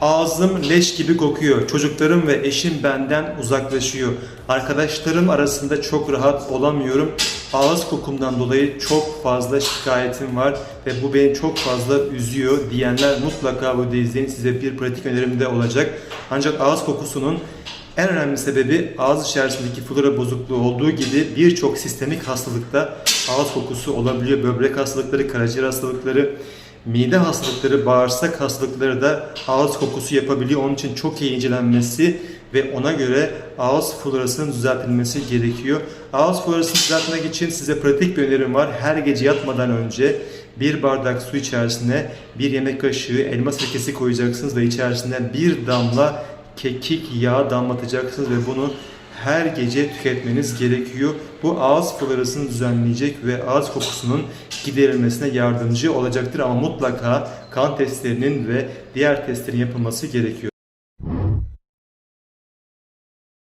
Ağzım leş gibi kokuyor. Çocuklarım ve eşim benden uzaklaşıyor. Arkadaşlarım arasında çok rahat olamıyorum. Ağız kokumdan dolayı çok fazla şikayetim var ve bu beni çok fazla üzüyor diyenler mutlaka bu izleyin. Size bir pratik önerim de olacak. Ancak ağız kokusunun en önemli sebebi ağız içerisindeki flora bozukluğu olduğu gibi birçok sistemik hastalıkta ağız kokusu olabiliyor. Böbrek hastalıkları, karaciğer hastalıkları, mide hastalıkları, bağırsak hastalıkları da ağız kokusu yapabiliyor. Onun için çok iyi incelenmesi ve ona göre ağız florasının düzeltilmesi gerekiyor. Ağız florasını düzeltmek için size pratik bir önerim var. Her gece yatmadan önce bir bardak su içerisine bir yemek kaşığı elma sirkesi koyacaksınız ve içerisine bir damla kekik yağı damlatacaksınız ve bunu her gece tüketmeniz gerekiyor. Bu ağız florasını düzenleyecek ve ağız kokusunun giderilmesine yardımcı olacaktır ama mutlaka kan testlerinin ve diğer testlerin yapılması gerekiyor.